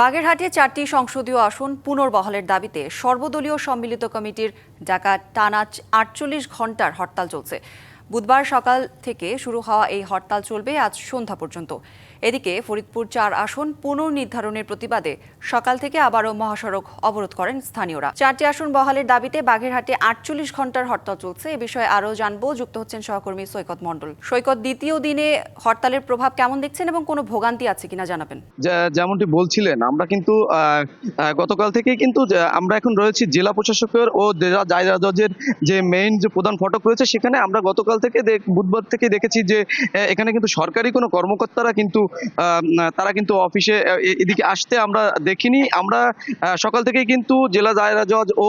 বাগেরহাটে চারটি সংসদীয় আসন পুনর্বহালের দাবিতে সর্বদলীয় সম্মিলিত কমিটির ডাকা টানা আটচল্লিশ ঘণ্টার হরতাল চলছে। বুধবার সকাল থেকে শুরু হওয়া এই হরতাল চলবে আজ সন্ধ্যা পর্যন্ত। এদিকে ফরিদপুর চার আসন পুনর্নির্ধারণের প্রতিবাদে সকাল থেকে আবারও মহাসড়ক অবরোধ করেন স্থানীয়রা। চারটি আসন বহালের দাবিতে বাগেরহাটে আটচল্লিশ ঘণ্টার হরতাল চলছে। এ বিষয়ে আরও জানব। যুক্ত হচ্ছেন সহকর্মী সৈকত মণ্ডল। সৈকত, দ্বিতীয় দিনে হরতালের প্রভাব কেমন দেখছেন এবং কোনো ভোগান্তি আছে কিনা জানাবেন। যেমনটি বলছিলেন, আমরা কিন্তু গতকাল থেকেই কিন্তু আমরা এখন রয়েছি জেলা প্রশাসকের ও জায়গা জজের যে মেইন যে প্রধান ফটক রয়েছে, সেখানে আমরা গতকাল থেকে দেখ- বুধবার থেকে দেখেছি যে এখানে কিন্তু সরকারি কোনো কর্মকর্তারা কিন্তু তারা কিন্তু অফিসে এদিকে আসতে আমরা দেখিনি। আমরা সকাল থেকেই কিন্তু জেলা জায়গা জজ ও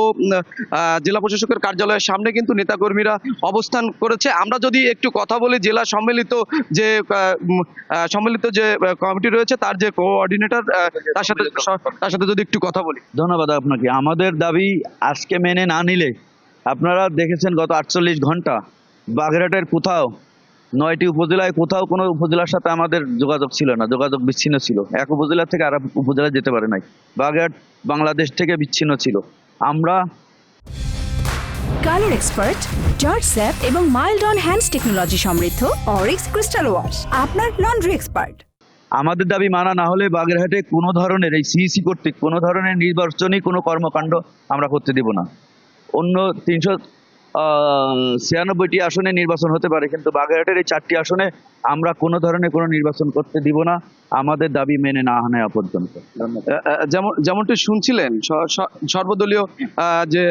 জেলা প্রশাসকের কার্যালয়ের সামনে কিন্তু নেতাকর্মীরা অবস্থান করেছে। আমরা যদি একটু কথা বলি, জেলা সম্মিলিত যে সম্মিলিত যে কমিটি রয়েছে, তার যে কোঅর্ডিনেটর তার সাথে তার সাথে যদি একটু কথা বলি। ধন্যবাদ আপনাকে। আমাদের দাবি আজকে মেনে না নিলে, আপনারা দেখেছেন গত আটচল্লিশ ঘণ্টা বাগেরহাটের কোথাও নয়টি উপজেলায় কোথাও কোনো উপজেলার সাথে আমাদের যোগাযোগ ছিল না যোগাযোগ বিচ্ছিন্ন ছিল। এক উপজেলা থেকে আর এক উপজেলায় যেতে পারে নাই। বাগেরহাট বাংলাদেশ থেকে বিচ্ছিন্ন ছিল। আমরা কালার এক্সপার্ট জর্জ স্যাপ এবং মাইল্ড অন হ্যান্ডস টেকনোলজি সমৃদ্ধ অরিক্স ক্রিস্টাল ওয়াশ আপনার লন্ড্রি এক্সপার্ট। আমাদের দাবি মানা না হলে বাগেরহাটে কোনো ধরনের এই সিইসি কর্তৃক কোনো ধরনের নির্বাচনী কোনো কর্মকাণ্ড আমরা করতে দেব না। অন্য তিনশো ছিয়ানব্বইটি আসনে নির্বাচন হতে পারে কিন্তু বাগেরহাটের এই চারটি আসনে আমরা কোনো ধরনের কোনো নির্বাচন করতে দিব না। আমাদের দাবি মেনে না নেওয়া পর্যন্ত। যেমন যেমনটি শুনছিলেন সর্বদলীয় আহ, যে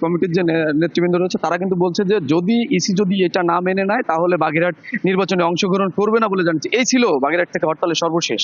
কমিটির যে নেতৃবৃন্দ রয়েছে তারা কিন্তু বলছে যে যদি ইসি যদি এটা না মেনে নেয় তাহলে বাগেরহাট নির্বাচনে অংশগ্রহণ করবে না বলে জানছি এই ছিল বাগেরহাট থেকে হরতালের সর্বশেষ।